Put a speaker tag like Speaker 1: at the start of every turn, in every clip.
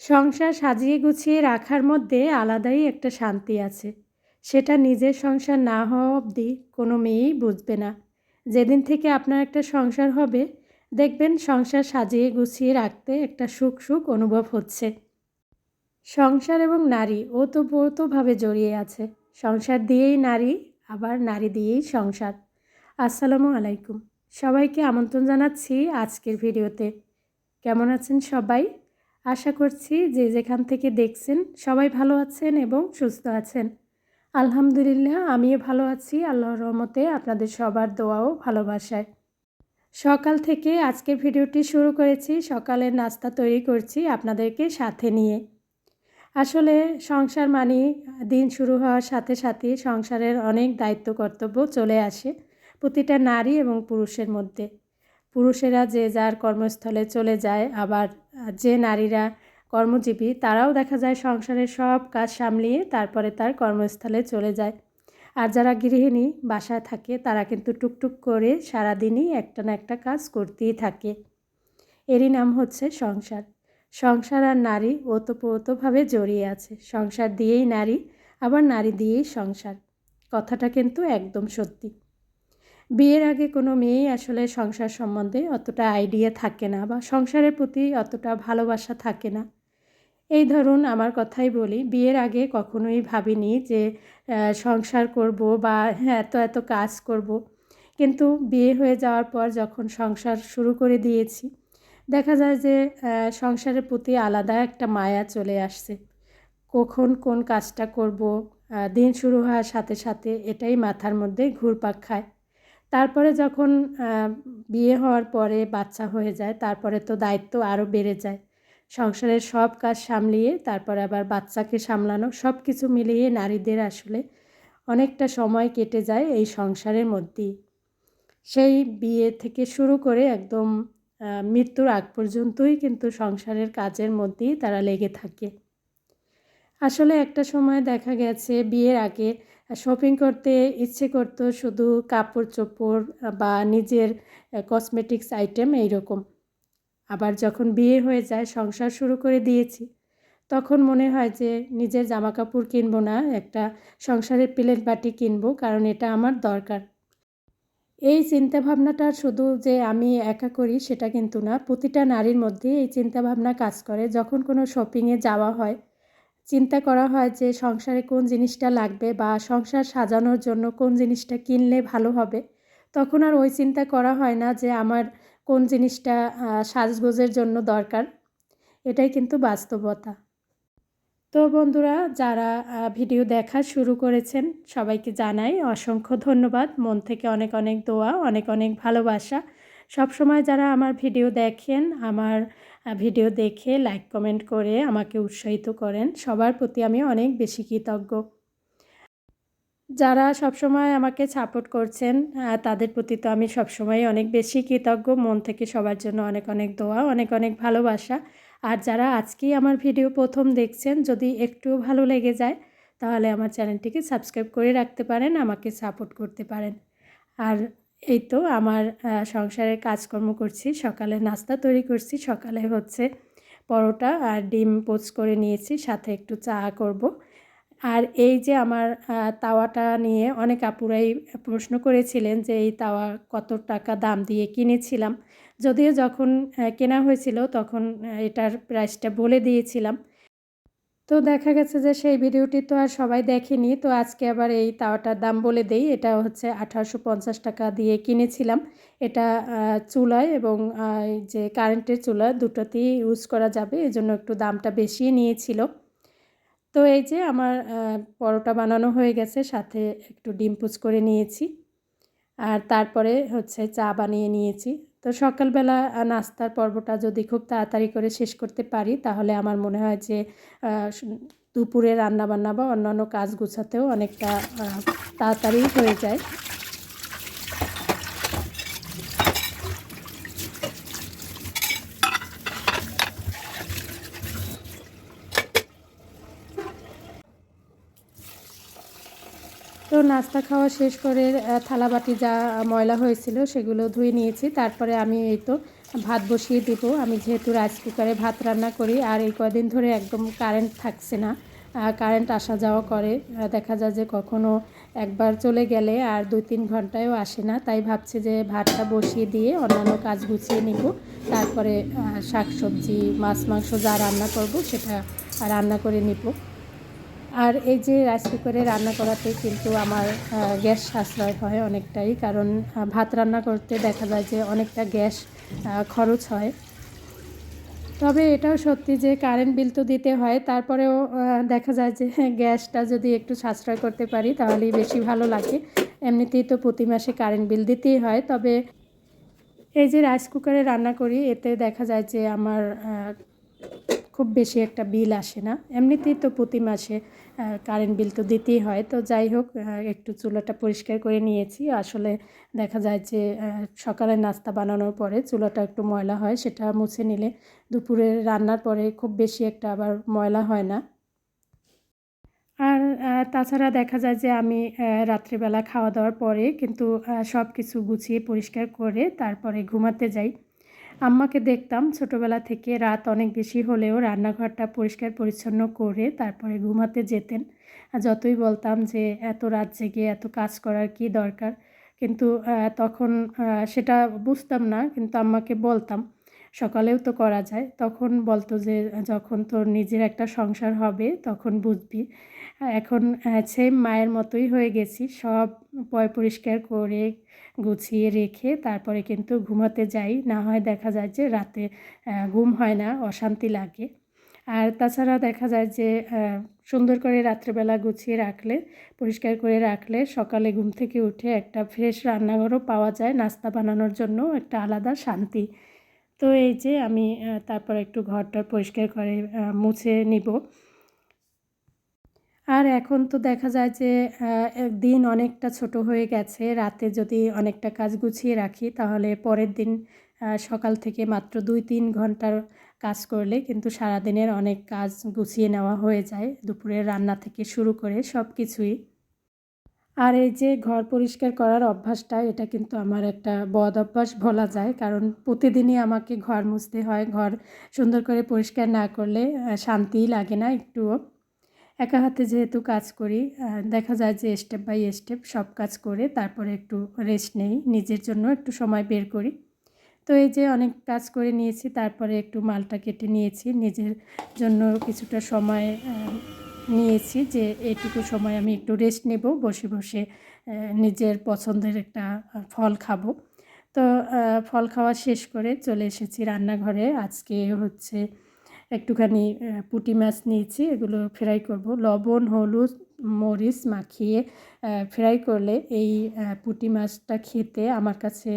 Speaker 1: সংসার সাজিয়ে গুছিয়ে রাখার মধ্যে আলাদাই একটা শান্তি আছে। সেটা নিজের সংসার না হওয়া অবধি কোনো মেয়েই বুঝবে না। যেদিন থেকে আপনার একটা সংসার হবে, দেখবেন সংসার সাজিয়ে গুছিয়ে রাখতে একটা সুখ সুখ অনুভব হচ্ছে। সংসার এবং নারী ও তো ওতপ্রোতভাবে জড়িয়ে আছে। সংসার দিয়েই নারী, আবার নারী দিয়েই সংসার। আসসালামু আলাইকুম। সবাইকে আমন্ত্রণ জানাচ্ছি আজকের ভিডিওতে। কেমন আছেন সবাই? আশা করছি যে যেখান থেকে দেখছেন সবাই ভালো আছেন এবং সুস্থ আছেন। আলহামদুলিল্লাহ, আমিও ভালো আছি। আল্লাহর রহমতে আপনাদের সবার দোয়াও ভালোবাসায়। সকাল থেকে আজকে ভিডিওটি শুরু করেছি, সকালের নাস্তা তৈরি করছি আপনাদেরকে সাথে নিয়ে। আসলে সংসার মানে দিন শুরু হওয়ার সাথে সাথে সংসারের অনেক দায়িত্ব, কর্তব্য চলে আসে প্রতিটা নারী এবং পুরুষের মধ্যে। পুরুষেরা যে যার কর্মস্থলে চলে যায়, আবার যে নারীরা কর্মজীবী, তারাও দেখা যায় সংসারের সব কাজ সামলিয়ে তারপরে তার কর্মস্থলে চলে যায়। আর যারা গৃহিণী বাসায় থাকে, তারা কিন্তু টুকটুক করে সারাদিনই একটা না একটা কাজ করতেই থাকে। এরই নাম হচ্ছে সংসার। সংসার আর নারী ওতপ্রোতভাবে জড়িয়ে আছে। সংসার দিয়েই নারী, আবার নারী দিয়েই সংসার। কথাটা কিন্তু একদম সত্যি। বিয়ের আগে কোনো মেয়েই আসলে সংসার সম্বন্ধে অতটা আইডিয়া থাকে না বা সংসারের প্রতি অতটা ভালোবাসা থাকে না। এই ধরুন আমার কথাই বলি, বিয়ের আগে কখনোই ভাবিনি যে সংসার করব বা হ্যাঁ এত এত কাজ করব। কিন্তু বিয়ে হয়ে যাওয়ার পর যখন সংসার শুরু করে দিয়েছি, দেখা যায় যে সংসারের প্রতি আলাদা একটা মায়া চলে আসছে। কখন কোন কাজটা করব দিন শুরু হওয়ার সাথে সাথে এটাই মাথার মধ্যে ঘুরপাক খায়। তারপরে যখন বিয়ে হওয়ার পরে বাচ্চা হয়ে যায়, তারপরে তো দায়িত্ব আরও বেড়ে যায়। সংসারের সব কাজ সামলিয়ে, তারপরে আবার বাচ্চাকে সামলানো সব কিছু মিলিয়ে নারীদের আসলে অনেকটা সময় কেটে যায় এই সংসারের মধ্যেই। সেই বিয়ে থেকে শুরু করে একদম মৃত্যুর আগ পর্যন্তই কিন্তু সংসারের কাজের মধ্যেই তারা লেগে থাকে। আসলে একটা সময় দেখা গেছে বিয়ের আগে শপিং করতে ইচ্ছে করতো শুধু কাপড় চোপড় বা নিজের কসমেটিক্স আইটেম এইরকম। আবার যখন বিয়ে হয়ে যায়, সংসার শুরু করে দিয়েছি, তখন মনে হয় যে নিজের জামা কাপড় কিনবো না, একটা সংসারের প্লেট বাটি কিনবো, কারণ এটা আমার দরকার। এই চিন্তাভাবনাটা শুধু যে আমি একা করি, সেটা কিন্তু না। প্রতিটা নারীর মধ্যে এই চিন্তাভাবনা কাজ করে। যখন কোনো শপিংয়ে যাওয়া হয় চিন্তা করা হয় যে সংসারে কোন জিনিসটা লাগবে বা সংসার সাজানোর জন্য কোন জিনিসটা কিনলে ভালো হবে। তখন আর ওই চিন্তা করা হয় না যে আমার কোন জিনিসটা সাজগোজের জন্য দরকার। এটাই কিন্তু বাস্তবতা। তো বন্ধুরা, যারা ভিডিও দেখা শুরু করেছেন, সবাইকে জানাই অসংখ্য ধন্যবাদ। মন থেকে অনেক অনেক দোয়া, অনেক অনেক ভালোবাসা। সব সময় যারা আমার ভিডিও দেখেন, আমার ভিডিও দেখে লাইক কমেন্ট করে আমাকে উৎসাহিত করেন। সবার প্রতি আমি অনেক বেশি কৃতজ্ঞ। যারা সবসময় আমাকে সাপোর্ট করছেন তাদের প্রতি তো আমি সবসময় অনেক বেশি কৃতজ্ঞ। মন থেকে সবার জন্য অনেক অনেক দোয়া, অনেক অনেক ভালোবাসা। আর যারা আজকেই আমার ভিডিও প্রথম দেখছেন, যদি একটু ভালো লেগে যায়, তাহলে আমার চ্যানেলটিকে সাবস্ক্রাইব করে রাখতে পারেন, আমাকে সাপোর্ট করতে পারেন। আর এই তো আমার সংসারের কাজকর্ম করছি, সকালে নাস্তা তৈরি করছি, সকালে হচ্ছে পরোটা আর ডিম পোচ করে নিয়েছি, সাথে একটু চা করব। আর এই যে আমার তাওয়াটা নিয়ে অনেক আপুরাই প্রশ্ন করেছিলেন যে এই তাওয়া কত টাকা দাম দিয়ে কিনেছিলাম। যদিও যখন কেনা হয়েছিল তখন এটার প্রাইসটা বলে দিয়েছিলাম। তো দেখা গেছে যে সেই ভিডিওটি তো আর সবাই দেখেনি। তো আজকে আবার এই তাওয়াটার দাম বলে দেই। এটা হচ্ছে আঠারোশো পঞ্চাশ টাকা দিয়ে কিনেছিলাম। এটা চুলায় এবং যে কারেন্টের চুলা দুটোতেই ইউজ করা যাবে। এজন্য একটু দামটা বেশি নিয়েছিল। তো এই যে আমার পরোটা বানানো হয়ে গেছে। সাথে একটু ডিম পুচ করে নিয়েছি। আর তারপরে হচ্ছে চা বানিয়ে নিয়েছি। তো সকালবেলা নাস্তার পর্বটা যদি খুব তাড়াতাড়ি করে শেষ করতে পারি, তাহলে আমার মনে হয় যে দুপুরে রান্নাবান্না বা অন্যান্য কাজ গুছাতেও অনেকটা তাড়াতাড়ি হয়ে যায়। তো নাস্তা খাওয়া শেষ করে থালাবাটি যা ময়লা হয়েছিল সেগুলো ধুয়ে নিয়েছি। তারপরে আমি এই তো ভাত বসিয়ে দেব। আমি যেহেতু রাইস কুকারে ভাত রান্না করি, আর এই কদিন ধরে একদম কারেন্ট থাকছে না কারেন্ট আসা যাওয়া করে। দেখা যায় যে কখনো একবার চলে গেলে আর দুই তিন ঘন্টায়ও আসে না। তাই ভাবছি যে ভাতটা বসিয়ে দিয়ে অন্যান্য কাজ গুছিয়ে নিব। তারপরে শাক সবজি মাছ, মাংস যা রান্না করব সেটা রান্না করে নিব। আর এই যে রাইস কুকারে রান্না করাতে কিন্তু আমার গ্যাস সাশ্রয় হয় অনেকটাই। কারণ ভাত রান্না করতে দেখা যায় যে অনেকটা গ্যাস খরচ হয়। তবে এটাও সত্যি যে কারেন্ট বিল তো দিতে হয়, তারপরেও দেখা যায় যে গ্যাসটা যদি একটু সাশ্রয় করতে পারি, তাহলেই বেশি ভালো লাগে। এমনিতেই তো প্রতি মাসে কারেন্ট বিল দিতেই হয়। তবে এই যে রাইস কুকারে রান্না করি, এতে দেখা যায় যে আমার খুব বেশি একটা বিল আসে না। এমনিতেই তো প্রতি মাসে কারেন্ট বিল তো দিতেই হয়। তো যাই হোক একটু চুলাটা পরিষ্কার করে নিয়েছি। আসলে দেখা যায় যে সকালে নাস্তা বানানোর পরে চুলাটা একটু ময়লা হয়, সেটা মুছে নিলে দুপুরে রান্নার পরে খুব বেশি একটা আবার ময়লা হয় না। আর তাছাড়া দেখা যায় যে, আমি রাত্রিবেলা খাওয়া দাওয়ার পরে কিন্তু সব কিছু গুছিয়ে পরিষ্কার করে তারপরে ঘুমাতে যাই। আম্মাকে দেখতাম ছোটোবেলা থেকে রাত অনেক বেশি হলেও রান্নাঘরটা পরিষ্কার পরিচ্ছন্ন করে তারপরে ঘুমাতে যেতেন। যতই বলতাম যে এত রাত জেগে এত কাজ করার কি দরকার? কিন্তু তখন সেটা বুঝতাম না, কিন্তু আম্মাকে বলতাম। সকালেও তো করা যায়, তখন বলতো যে, যখন তোর নিজের একটা সংসার হবে, তখন বুঝবি। এখন সেম মায়ের মতোই হয়ে গেছি, সব পয় পরিষ্কার করে গুছিয়ে রেখে তারপরে কিন্তু ঘুমাতে যাই। না হয় দেখা যায় যে, রাতে ঘুম হয় না, অশান্তি লাগে। আর তাছাড়া দেখা যায় যে সুন্দর করে রাত্রেবেলা গুছিয়ে রাখলে, পরিষ্কার করে রাখলে সকালে ঘুম থেকে উঠে একটা ফ্রেশ রান্নাঘরও পাওয়া যায়। নাস্তা বানানোর জন্য একটা আলাদা শান্তি। তো এই যে আমি তারপর একটু ঘরটা পরিষ্কার করে মুছে নিব। আর এখন তো দেখা যায় যে দিন অনেকটা ছোট হয়ে গেছে। রাতে যদি অনেকটা কাজ গুছিয়ে রাখি, তাহলে পরের দিন সকাল থেকে মাত্র দুই তিন ঘণ্টার কাজ করলে কিন্তু সারাদিনের অনেক কাজ গুছিয়ে নেওয়া হয়ে যায়। দুপুরের রান্না থেকে শুরু করে সব কিছুই আর এই যে ঘর পরিষ্কার করার অভ্যাসটা, এটা কিন্তু আমার একটা বদ অভ্যাস বলা যায়। কারণ প্রতিদিনই আমাকে ঘর মুছতে হয়, ঘর সুন্দর করে পরিষ্কার না করলে শান্তিই লাগে না একটুও। একা হাতে যেহেতু কাজ করি দেখা যায় যে স্টেপ বাই স্টেপ সব কাজ করে তারপরে একটু রেস্ট নেই, নিজের জন্য একটু সময় বের করি। তো এই যে অনেক কাজ করে নিয়েছি, তারপরে একটু মালটা কেটে নিয়েছি, নিজের জন্য কিছুটা সময় নিয়েছি যে এইটুকু সময় আমি একটু রেস্ট নেব, বসে বসে নিজের পছন্দের একটা ফল খাব। তো ফল খাওয়া শেষ করে চলে এসেছি রান্নাঘরে। আজকে হচ্ছে একটুখানি পুটি মাছ নিয়েছি, এগুলো ফ্রাই করব। লবণ, হলুদ, মরিচ মাখিয়ে ফ্রাই করলে এই পুটি মাছটা খেতে আমার কাছে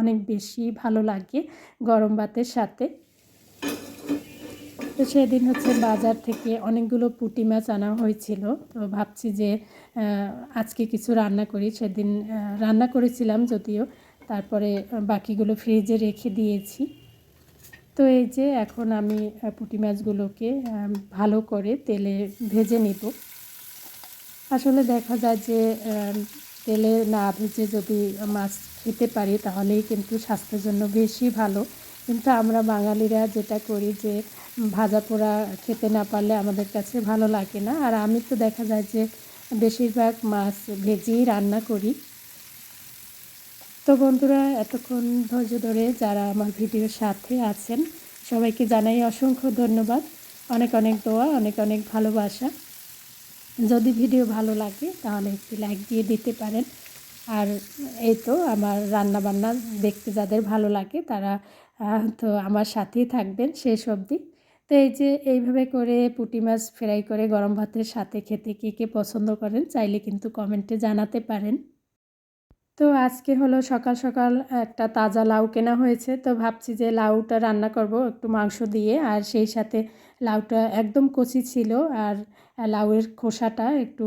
Speaker 1: অনেক বেশি ভালো লাগে গরম ভাতের সাথে। তো সেদিন হচ্ছে বাজার থেকে অনেকগুলো পুঁটি মাছ আনা হয়েছিল। তো ভাবছি যে আজকে কিছু রান্না করি। সেদিন রান্না করেছিলাম যদিও, তারপরে বাকিগুলো ফ্রিজে রেখে দিয়েছি। তো এই যে এখন আমি পুঁটি মাছগুলোকে ভালো করে তেলে ভেজে নিব। আসলে দেখা যায় যে তেলে না ভেজে যদি মাছ খেতে পারি, তাহলেই কিন্তু স্বাস্থ্যের জন্য বেশি ভালো। কিন্তু আমরা বাঙালিরা যেটা করি যে ভাজা পোড়া খেতে না পারলে আমাদের কাছে ভালো লাগে না। আর আমি তো দেখা যায় যে বেশিরভাগ মাছ ভেজেই রান্না করি। তো বন্ধুরা, এতক্ষণ ধৈর্য ধরে যারা আমার ভিডিওর সাথে আছেন, সবাইকে জানাই অসংখ্য ধন্যবাদ। অনেক অনেক দোয়া, অনেক অনেক ভালোবাসা। যদি ভিডিও ভালো লাগে, তাহলে একটি লাইক দিয়ে দিতে পারেন। আর এই তো আমার রান্না বান্না দেখতে যাদের ভালো লাগে তারা তো আমার সাথেই থাকবেন শেষ অবধি। তো এই যে এইভাবে করে পুঁটি মাছ ফ্রাই করে গরম ভাতের সাথে খেতে কে কে পছন্দ করেন চাইলে কিন্তু কমেন্টে জানাতে পারেন। তো আজকে হলো সকাল সকাল একটা তাজা লাউ কেনা হয়েছে। তো ভাবছি যে লাউটা রান্না করব একটু মাংস দিয়ে আর সেই সাথে লাউটা একদম কচি ছিল আর লাউয়ের খোসাটা একটু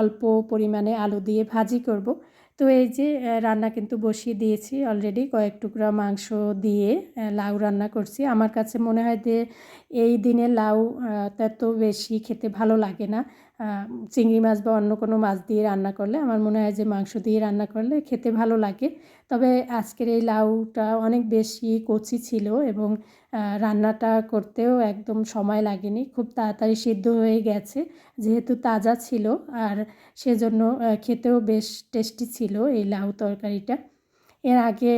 Speaker 1: অল্প পরিমাণে আলু দিয়ে ভাজি করব। তো এই যে রান্না কিন্তু বসিয়ে দিয়েছি অলরেডি কয়েক টুকরা মাংস দিয়ে লাউ রান্না করছি। আমার কাছে মনে হয় যে, এই দিনে লাউ তত বেশি খেতে ভালো লাগে না। চিংড়ি মাছ বা অন্য কোনো মাছ দিয়ে রান্না করলে, আমার মনে হয় যে মাংস দিয়ে রান্না করলে খেতে ভালো লাগে। তবে আজকের এই লাউটা অনেক বেশি কচি ছিল এবং রান্নাটা করতেও একদম সময় লাগেনি। খুব তাড়াতাড়ি সিদ্ধ হয়ে গেছে, যেহেতু তাজা ছিল, আর সেজন্য খেতেও বেশ টেস্টি ছিল এই লাউ তরকারিটা। এর আগে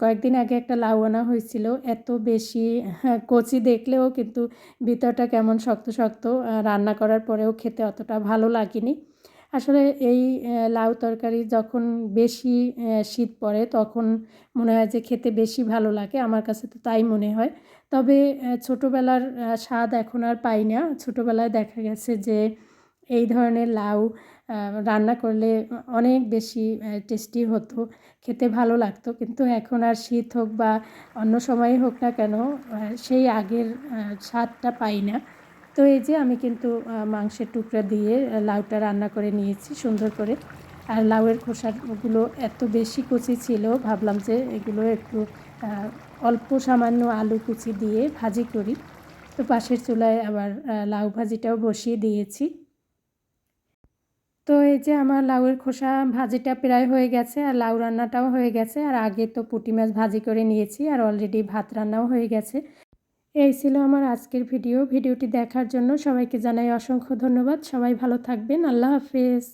Speaker 1: কয়েকদিন আগে একটা লাউ আনা হয়েছিল। এত বেশি হ্যাঁ, কচি দেখলেও কিন্তু ভিতরটা কেমন শক্ত শক্ত রান্না করার পরেও খেতে অতটা ভালো লাগেনি। আসলে এই লাউ তরকারি যখন বেশি শীত পড়ে তখন মনে হয় যে খেতে বেশি ভালো লাগে আমার কাছে তো তাই মনে হয়। তবে ছোটোবেলার স্বাদ এখন আর পাই না। ছোটোবেলায় দেখা গেছে যে এই ধরনের লাউ রান্না করলে অনেক বেশি টেস্টি হতো, খেতে ভালো লাগতো। কিন্তু এখন আর শীত হোক বা অন্য সময় হোক না কেন সেই আগের স্বাদটা পাই না। তো এই যে আমি কিন্তু মাংসের টুকরা দিয়ে লাউটা রান্না করে নিয়েছি সুন্দর করে। আর লাউয়ের খোসাগুলো এত বেশি কুচি ছিল, ভাবলাম যে এগুলো একটু অল্প সামান্য আলু কুচি দিয়ে ভাজি করি। তো পাশের চুলায় আবার লাউ ভাজিটাও বসিয়ে দিয়েছি। তো এই যে আমার লাউয়ের খোসা ভাজিটা প্রায় হয়ে গেছে, আর লাউ রান্নাটাও হয়ে গেছে, আর আগে তো পুঁটি মাছ ভাজি করে নিয়েছি, আর অলরেডি ভাত রান্নাও হয়ে গেছে। এই ছিল আমার আজকের ভিডিও। ভিডিওটি দেখার জন্য সবাইকে জানাই অসংখ্য ধন্যবাদ। সবাই ভালো থাকবেন। আল্লাহ হাফেজ।